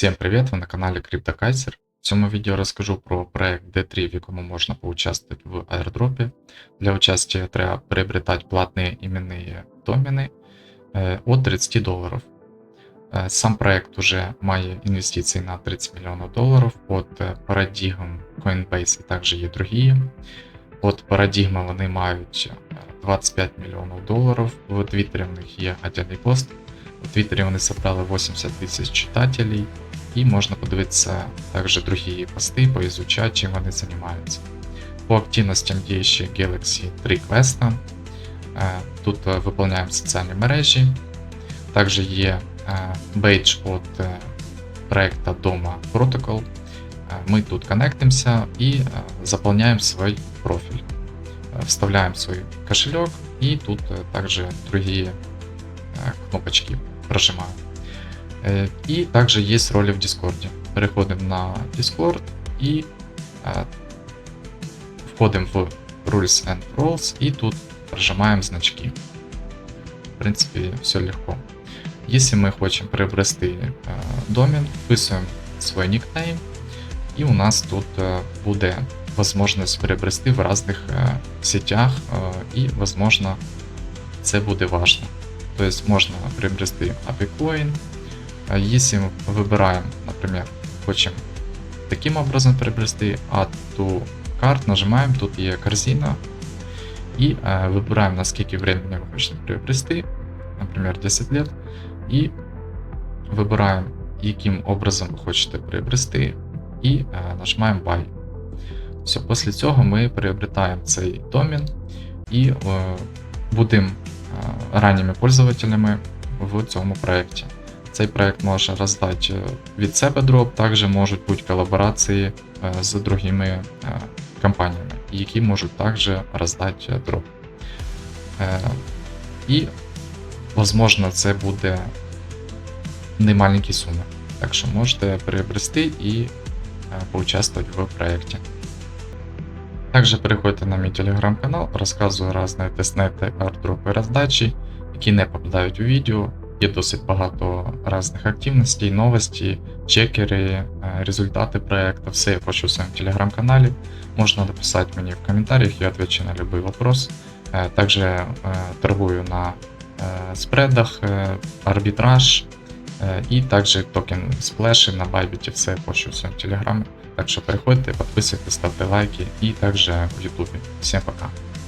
Всем привет, вы на канале CryptoKaiser. В цьому відео розкажу про проект D3, в якому можна поучаствовать в аирдропе. Для участия треба приобретать платные именные домены э, от 30 долларов. Э, Сам проект уже має інвестиції на 30 мільйонів доларів от е, Paradigm, Coinbase і також є другі. От Paradigm вони мають е, 25 мільйонів доларів. В Твіттері в них є отдельний пост. У Твіттері вони зібрали 80 тисяч читателей. І можна подивитися також другі пости, поізучати, чим вони займаються. По активностям є ще Galaxy 3 квеста. Е, Тут е, виповняємо соціальні мережі. Також є е, бейдж від проекта Дома Protocol. Ми тут коннектимося і заполняємо свій профіль. Вставляємо свій кошелек і тут також другі кнопочки прожимаем. Э, И также есть роли в Дискорде. Переходим на Discord и э, входим в Rules and Roles и тут прожимаем значки. В принципе, все легко. Если мы хотим приобрести э, домен, вписуємо свой никнейм, і у нас тут э, буде возможность приобрести в разных э, сетях, э, і, возможно, це буде важно. То есть можно приобрести API А Если мы выбираем, например, хотим таким образом приобрести Add to Cart, нажимаем, тут є корзина, и э, выбираем, на сколько времени вы хотите приобрести, например, 10 лет, и вибираємо, яким образом ви хочете приобрести, і е, нажимаємо Buy. Все, після цього ми приобретаємо цей домен і е, будемо е, ранніми пользователями в цьому проєкті. Цей проект може роздати від себе дроп, також можуть бути колаборації е, з другими е, компаніями, які можуть також роздати дроп. Е, І, можливо, це буде немаленькі суми. Так що можете приобрести і поучаствовать в проєкті. Также переходьте на мій телеграм-канал, розказую різні тестнети, ардропи роздачі, які не попадають у відео. Є досить багато різних активностей, новості, чекери, е, результати проекту. Все я пишу в своєму телеграм-каналі. Можна написати мені в коментарях, я відповідаю на будь-який вопрос. Е, Также е, торгую на спредах, е, арбітраж е, і також токен сплеші на Bybit, все я пишу в своєму телеграмі. Так що переходьте, підписуйтесь, ставте лайки і також в Ютубі. Всім пока.